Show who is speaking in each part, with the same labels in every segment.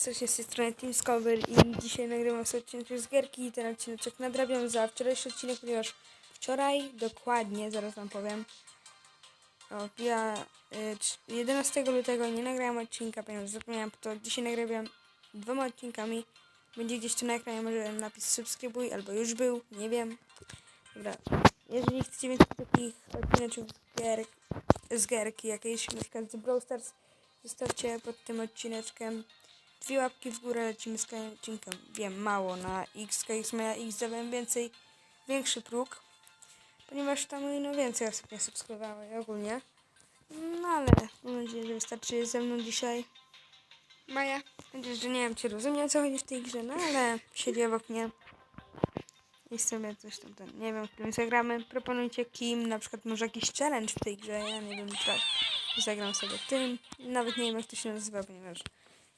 Speaker 1: serdecznie z tej strony Team Scover i dzisiaj nagrywam sobie odcinek z gierki i ten odcinek nadrabiam za wczorajszy odcinek, ponieważ wczoraj, dokładnie, zaraz wam powiem, o, ja y, trz- 11 lutego nie nagrałem odcinka, ponieważ zapomniałem, to dzisiaj nagrywam dwoma odcinkami. Będzie gdzieś tu na ekranie może napis subskrybuj, albo już był, nie wiem. Dobra, jeżeli chcecie więcej takich odcineczków gier, z gierki jakiejś, na przykład z Brawl Stars, zostawcie pod tym odcineczkiem dwie łapki w górę, lecimy z kolejnym. Wiem, mało na X, X ma X dałem więcej, większy próg, ponieważ tam no więcej osób nie subskrybowało i ogólnie. No ale mam nadzieję, że wystarczy ze mną dzisiaj. Maja, nadzieję, że nie wiem, czy rozumiem, co chodzi w tej grze, no ale siedzi obok mnie. I sobie coś tam, ten, nie wiem, którym zagramy. Proponujcie kim, na przykład może jakiś challenge w tej grze, ja nie wiem, tak. Zagram sobie tym. Nawet nie wiem, jak to się nazywa, ponieważ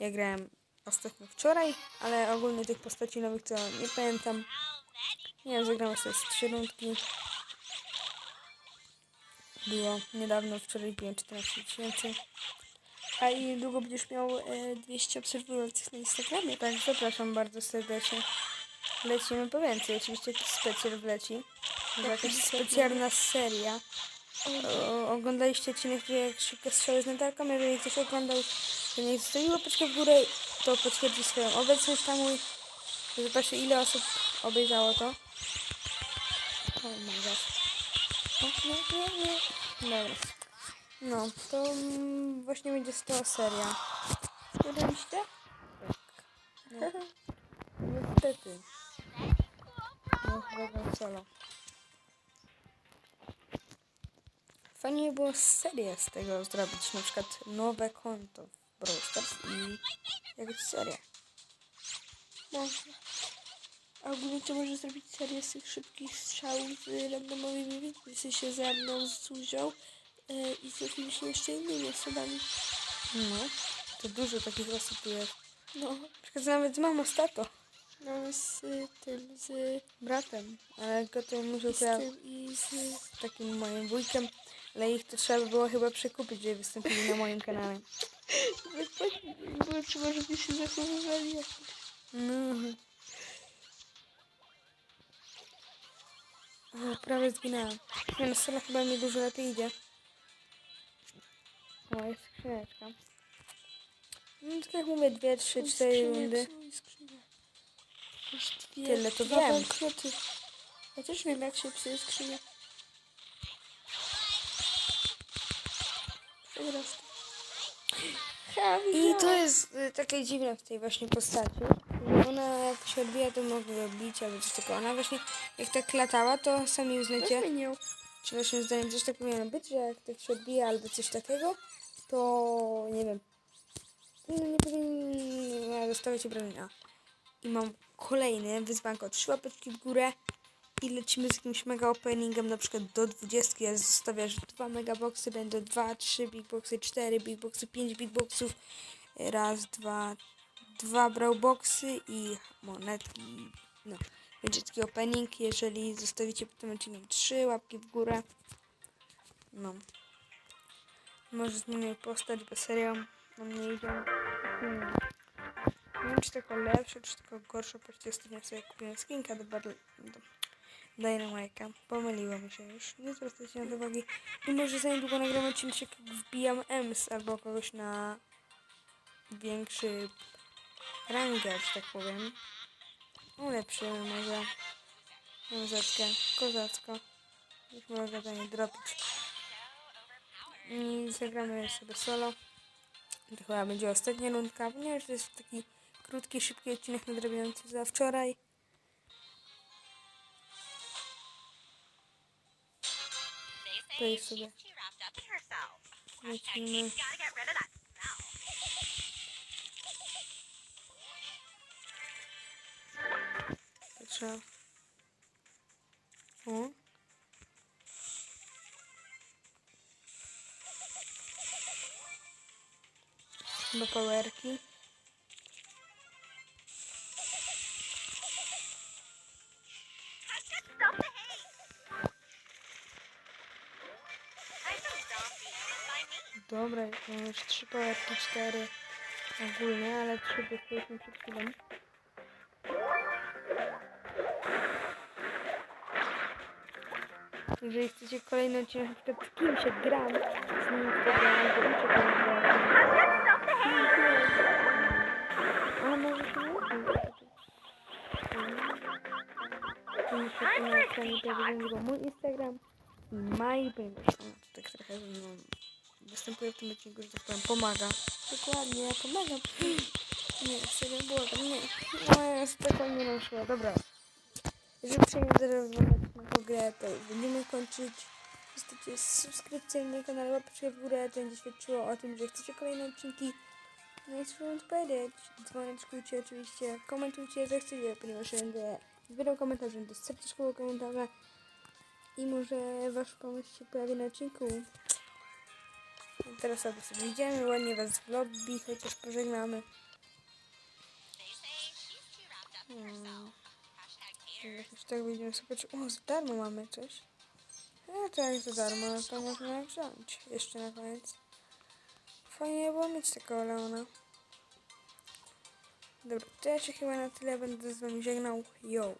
Speaker 1: ja grałem ostatnio wczoraj, ale ogólnie tych postaci nowych to nie pamiętam. Nie wiem, zagrałem sobie z trzy rundki. Było niedawno, wczoraj biłem 14 tysięcy. A i niedługo będziesz miał e, 200 obserwujących na Instagramie, tak zapraszam bardzo serdecznie. Lecimy po więcej, oczywiście jakiś specjal wleci. Jakaś specjalna seria. O, oglądaliście odcinek, gdzie jak szybko strzały z Natalką, jeżeli ktoś oglądał, to niech zostawi łapeczkę w górę, to potwierdzi swoją obecność tam mój. Zobaczcie ile osób obejrzało to. O my gosh. O, nie, nie, nie. Dobra. No, to mm, właśnie będzie stała seria. Zgadaliście? Tak. No. Niestety. No, chyba gram solo. Fajnie by było serię z tego zrobić, na przykład nowe konto w Brawl Stars i jakaś seria.
Speaker 2: Można. A ogólnie to może zrobić serię z tych szybkich strzałów z randomowymi widmi, w sensie ze mną, z Zuzią e, i z jakimiś jeszcze innymi osobami.
Speaker 1: No, to dużo takich osób jest.
Speaker 2: No,
Speaker 1: Na przykład nawet z mamą z tato,
Speaker 2: no z y, tym, z,
Speaker 1: bratem, ale go to musiał
Speaker 2: z
Speaker 1: chyba
Speaker 2: tym i z...
Speaker 1: z takim moim wujkiem, ale ich to trzeba by było chyba przekupić, żeby wystąpili na moim kanale.
Speaker 2: Bo trzeba, żeby się zachowywali jakoś.
Speaker 1: No. O, prawie zginęłam. Nie no, solo chyba mi dużo lepiej idzie. O, jest skrzyneczka. No tak jak mówię, dwie, trzy, cztery rundy. Tyle to wiem.
Speaker 2: Ja też wiem, jak się psuje skrzynia.
Speaker 1: I to jest y, takie dziwne w tej właśnie postaci. Ona jak się odbija, to mogę go bić albo coś takiego. Ona właśnie jak tak latała, to sami uznacie, czy waszym zdaniem coś tak powinno być, że jak tak się odbija albo coś takiego, to nie wiem. No, nie powinna dostawać obrażenia. I mam kolejny wyzwanko. Trzy łapeczki w górę i lecimy z jakimś mega openingiem, na przykład do 20. Ja zostawiasz dwa megaboxy, będą dwa, trzy big boxy, cztery big boxy, pięć big boxów. Raz, dwa, dwa brawlboxy i monetki. No, będzie taki opening, jeżeli zostawicie pod tym odcinkiem trzy łapki w górę. No. Może zmienię postać, bo serio na mnie idzie. Hmm. Nie wiem, czy tylko lepsze, czy tylko gorsze. Patrzcie, ostatnio sobie kupiłem skinka do, do Dynamite'a. Pomyliło mi się już. Nie zwracajcie na to uwagi. I może za niedługo nagram odcinek, wbijam EMS albo kogoś na większy rangę, że tak powiem. Ulepszymy może MZ-kę, kozacko. Już mogę do niej dropić. I zagramy sobie solo. To chyba będzie ostatnia rundka, ponieważ to jest taki krótki, szybki odcinek nadrabiający za wczoraj. To jest sobie lecimy. To trzeba... O. Dobra, mam już trzy powerki, cztery. ogólnie, ale trzy dostaliśmy przed chwilą. Jeżeli chcecie kolejny odcinek, na przykład z kim się gram, z nim wtedy albo uczę grać. A może się nie mój Instagram i Mai, ponieważ ona tu tak trochę ze mną występuje w tym odcinku, że tak powiem, pomaga.
Speaker 2: Dokładnie, ja pomagam.
Speaker 1: Nie, serio błagam, nie. No jest taka nie ruszyła, dobra. Jeżeli na tą grę, to będziemy kończyć. Zostawcie subskrypcję na kanale, łapeczkę w górę, to będzie świadczyło o tym, że chcecie kolejne odcinki. No i co wam tu powiedzieć? Dzwoneczkujcie oczywiście, komentujcie jak chcecie, ponieważ ja będę zbierał komentarze do serduszkowego komentarza i może wasz pomysł się pojawi na odcinku. Teraz sobie idziemy, ładnie was w lobby, chociaż pożegnamy. Hmm. Jakoś tak będziemy sobie. O, za darmo mamy coś. No to jak za darmo, no to można wziąć jeszcze na koniec. Fajnie było mieć takiego Leona. Dobra, to ja się chyba na tyle będę z wami żegnał. Yo!